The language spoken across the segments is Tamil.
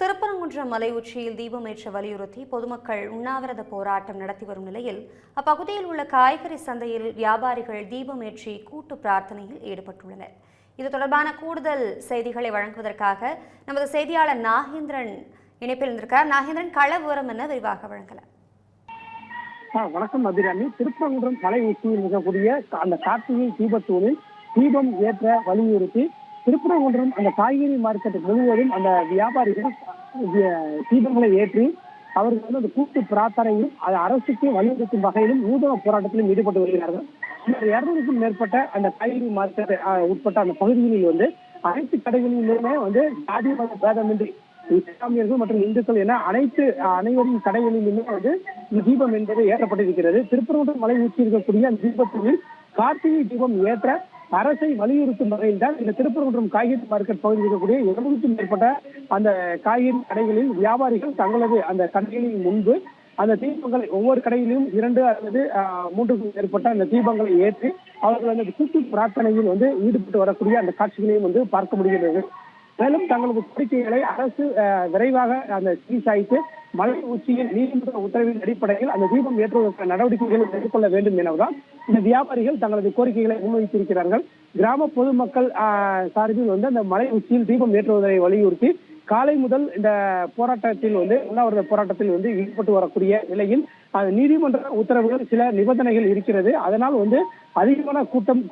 திருப்பரங்குன்றம் மலை உச்சியில் தீபமேற்ற வலியுறுத்தி பொதுமக்கள் உண்ணாவிரத போராட்டம் நடத்தி வரும் நிலையில் அப்பகுதியில் உள்ள காய்கறி சந்தையில் வியாபாரிகள் தீபமேற்றி கூட்டு பிரார்த்தனையில் ஈடுபட்டுள்ளனர். இது தொடர்பான கூடுதல் செய்திகளை வழங்குவதற்காக நமது செய்தியாளர் நாகேந்திரன் இணைப்பில் இருந்திருக்கார் நாகேந்திரன் கள விவரம் என்ன விரிவாக வழங்கலாம். வணக்கம் அபிராமி திருப்பரங்குன்றம் மலை உச்சியில் இருக்கக்கூடிய அந்த கார்த்திகை தீபத்தூரில் தீபம் ஏற்ற வலியுறுத்தி திருப்பரங்குன்றம் அந்த காய்கறி மார்க்கெட் முழுவதும் அந்த வியாபாரிகள் தீபங்களை ஏற்றி அவர்கள் வந்து அந்த கூட்டு பிரார்த்தனையும் அது அரசுக்கு வலியுறுத்தும் வகையிலும் நூதன போராட்டத்திலும் ஈடுபட்டு வருகிறார்கள். இருநூறுக்கும் மேற்பட்ட அந்த காய்கறி மார்க்கெட் உட்பட்ட அந்த பகுதிகளில் வந்து அனைத்து கடைகளிலுமே வந்து ஜாதி மத பேதமின்றி இஸ்லாமியர்கள் மற்றும் இந்துக்கள் என அனைத்து அனைவரின் கடைகளிலுமே வந்து இந்த தீபம் என்பது ஏற்றப்பட்டிருக்கிறது. திருப்பரங்குன்றம் மலை உச்சி இருக்கக்கூடிய அந்த தீபத்தில் கார்த்திகை தீபம் ஏற்ற அரசை வலியுறுத்தும் வகையில் தான் இந்த திருப்பரங்குன்றம் காய்கறி மார்க்கெட் பகுதியில் இருக்கக்கூடிய இருநூறுக்கும் மேற்பட்ட அந்த காய்கறி கடைகளில் வியாபாரிகள் தங்களது அந்த கடைகளின் முன்பு அந்த தீபங்களை ஒவ்வொரு கடையிலும் இரண்டு அல்லது மூன்றுக்கும் மேற்பட்ட அந்த தீபங்களை ஏற்றி அவர்கள் அந்த கூட்டு பிரார்த்தனையில் வந்து ஈடுபட்டு வரக்கூடிய அந்த காட்சிகளையும் வந்து பார்க்க முடிகிறது மேலும் தங்களது கோரிக்கைகளை அரசு விரைவாக அந்த சீசாய்த்து மலை உச்சியில் நீதிமன்ற உத்தரவின் அடிப்படையில் அந்த தீபம் ஏற்றுவதற்கான நடவடிக்கைகளை மேற்கொள்ள வேண்டும் எனவுதான் இந்த வியாபாரிகள் தங்களது கோரிக்கைகளை முன்வைத்திருக்கிறார்கள். கிராம பொதுமக்கள் சார்பில் வந்து அந்த மலை உச்சியில் தீபம் ஏற்றுவதை வலியுறுத்தி காலை முதல் இந்த போராட்டத்தில் வந்து உண்ணாவிரத போராட்டத்தில் வந்து ஈடுபட்டு வரக்கூடிய நிலையில் நீதிமன்ற உத்தரவுகள் சில நிபந்தனைகள் இருக்கிறது. அதனால் வந்து அதிகமான கூட்டம்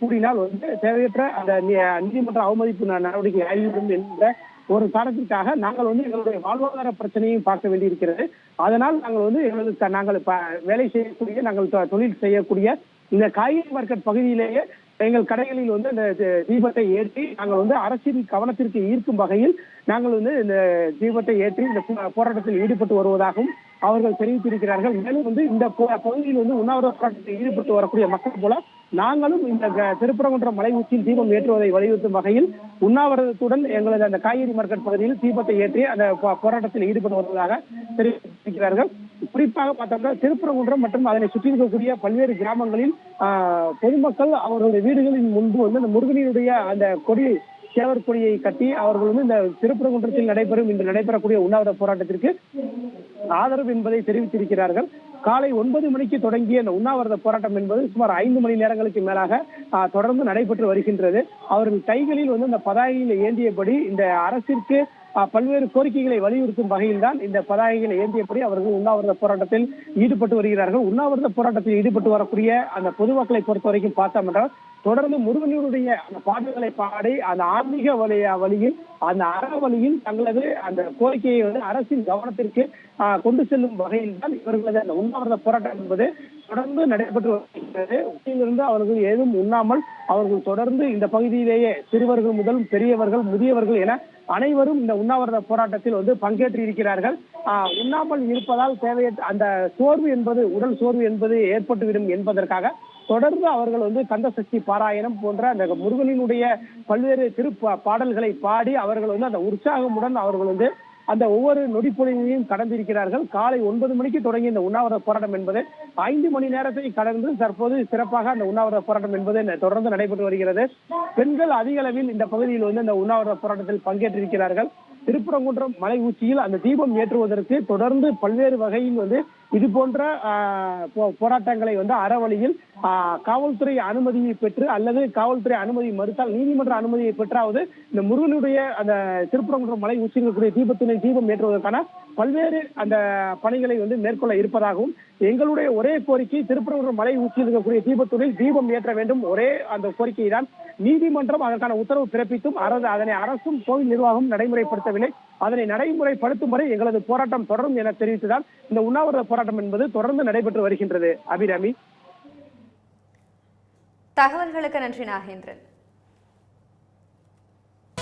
கூடினால் வந்து தேவையற்ற அந்த நீதிமன்ற அவமதிப்பு நடவடிக்கை ஆகிவிடும் என்ற ஒரு காரணத்திற்காக நாங்கள் வந்து எங்களுடைய வாழ்வாதார பிரச்சனையும் பார்க்க வேண்டியிருக்கிறது. அதனால் நாங்கள் வந்து எங்களது த- நாங்கள் ப- வேலை செய்யக்கூடிய நாங்கள் தொழில் செய்யக்கூடிய இந்த காய்கறி மார்க்கெட் பகுதியிலேயே எங்கள் கடைகளில் வந்து இந்த தீபத்தை ஏற்றி நாங்கள் வந்து அரசின் கவனத்திற்கு ஈர்க்கும் வகையில் நாங்கள் வந்து இந்த தீபத்தை ஏற்றி இந்த போராட்டத்தில் ஈடுபட்டு வருவதாகவும் அவர்கள் தெரிவித்திருக்கிறார்கள். மேலும் வந்து இந்த பகுதியில் வந்து உண்ணாவிரத போராட்டத்தில் ஈடுபட்டு வரக்கூடிய மக்கள் போல நாங்களும் இந்த க- திருப்பரங்குன்றம் மலை உச்சியில் தீபம் ஏற்றுவதை வலியுறுத்தும் வகையில் உண்ணாவிரதத்துடன் எங்களது அந்த காய்கறி மார்க்கெட் பகுதியில் தீபத்தை ஏற்றி அந்த போராட்டத்தில் ஈடுபட்டு வருவதாக தெரிவித்திருக்கிறார்கள் குறிப்பாக பார்த்தோம்னா திருப்பரங்குன்றம் மற்றும் அதனை சுற்றி இருக்கக்கூடிய பல்வேறு கிராமங்களில் ஆஹ், பொதுமக்கள் அவர்களுடைய வீடுகளின் முன்பு வந்து அந்த முருகனினுடைய அந்த கொடி சேவர் கொடியை கட்டி அவர்கள் வந்து இந்த திருப்பரங்குன்றத்தில் நடைபெறும் இன்று நடைபெறக்கூடிய உண்ணாவிரத போராட்டத்திற்கு ஆதரவு என்பதை தெரிவித்திருக்கிறார்கள். காலை ஒன்பது மணிக்கு தொடங்கிய இந்த உண்ணாவிரத போராட்டம் என்பது சுமார் ஐந்து மணி நேரங்களுக்கு மேலாக தொடர்ந்து நடைபெற்று வருகின்றது. அவர்கள் கைகளில் வந்து இந்த பதாகையில் ஏந்தியபடி இந்த அரசிற்கு ஆஹ், பல்வேறு கோரிக்கைகளை வலியுறுத்தும் வகையில் தான் இந்த பதாகைகளை ஏந்தியபடி அவர்கள் உண்ணாவிரத போராட்டத்தில் ஈடுபட்டு வருகிறார்கள். உண்ணாவிரத போராட்டத்தில் ஈடுபட்டு வரக்கூடிய அந்த பொதுமக்களை பொறுத்த வரைக்கும் பார்த்தோம் என்றால் தொடர்ந்து முருகனுடைய அந்த பாடல்களை பாடி அந்த ஆன்மீக வழி வழியில் அந்த அற வழியில் தங்களது அந்த கோரிக்கையை வந்து அரசின் கவனத்திற்கு ஆஹ், கொண்டு செல்லும் வகையில் தான் இவர்களது அந்த உண்ணாவிரத போராட்டம் என்பது தொடர்ந்து நடைபெற்று வருகிறது. உச்சியிலிருந்து அவர்கள் ஏதும் உண்ணாமல் அவர்கள் தொடர்ந்து இந்த பகுதியிலேயே சிறுவர்கள் முதல் பெரியவர்கள் முதியவர்கள் என அனைவரும் இந்த உண்ணாவிரத போராட்டத்தில் வந்து பங்கேற்று இருக்கிறார்கள் ஆஹ், உண்ணாமல் இருப்பதால் தேவையற்ற அந்த சோர்வு என்பது உடல் சோர்வு என்பது ஏற்பட்டுவிடும் என்பதற்காக தொடர்ந்து அவர்கள் வந்து கந்த சக்தி பாராயணம் போன்ற அந்த முருகனினுடைய பல்வேறு திரு பாடல்களை பாடி அவர்கள் வந்து அந்த உற்சாகமுடன் அவர்கள் வந்து அந்த ஒவ்வொரு நொடிப்பொழிவையும் கடந்திருக்கிறார்கள். காலை ஒன்பது மணிக்கு தொடங்கிய இந்த உண்ணாவிரத போராட்டம் என்பது ஐந்து மணி நேரத்தை கடந்து தற்போது சிறப்பாக அந்த உண்ணாவிரத போராட்டம் என்பது தொடர்ந்து நடைபெற்று வருகிறது. பெண்கள் அதிக அளவில் இந்த பகுதியில் வந்து இந்த உண்ணாவிரத போராட்டத்தில் பங்கேற்றிருக்கிறார்கள். திருப்பரங்குன்றம் மலை உச்சியில் அந்த தீபம் ஏற்றுவதற்கு தொடர்ந்து பல்வேறு வகையில் வந்து இது போன்ற ஆஹ், போராட்டங்களை வந்து அறவழியில் ஆஹ், காவல்துறை அனுமதியை பெற்று அல்லது காவல்துறை அனுமதி மறுத்தால் நீதிமன்ற அனுமதியை பெற்றாவது இந்த முருகனுடைய அந்த திருப்பரங்குன்றம் மலை உச்சியில் இருக்கக்கூடிய தீபத்தினை தீபம் ஏற்றுவதற்கான பல்வேறு அந்த பணிகளை வந்து மேற்கொள்ள இருப்பதாகவும் எங்களுடைய ஒரே கோரிக்கை திருப்பரங்குன்றம் மலை உச்சியில் இருக்கக்கூடிய தீபத்துறையில் தீபம் ஏற்ற வேண்டும். ஒரே அந்த கோரிக்கை தான் நீதிமன்றம் அதற்கான உத்தரவு பிறப்பித்தும் அரசு அதனை அரசும் கோவில் நிர்வாகம் நடைமுறைப்படுத்தவில்லை. அதனை நடைமுறைப்படுத்தும் வரை எங்களது போராட்டம் தொடரும் என தெரிவித்துதான் இந்த உண்ணாவிரத போராட்டம் என்பது தொடர்ந்து நடைபெற்று வருகின்றது. அபிராமி. தகவல்களுக்கு நன்றி நாகேந்திரன்.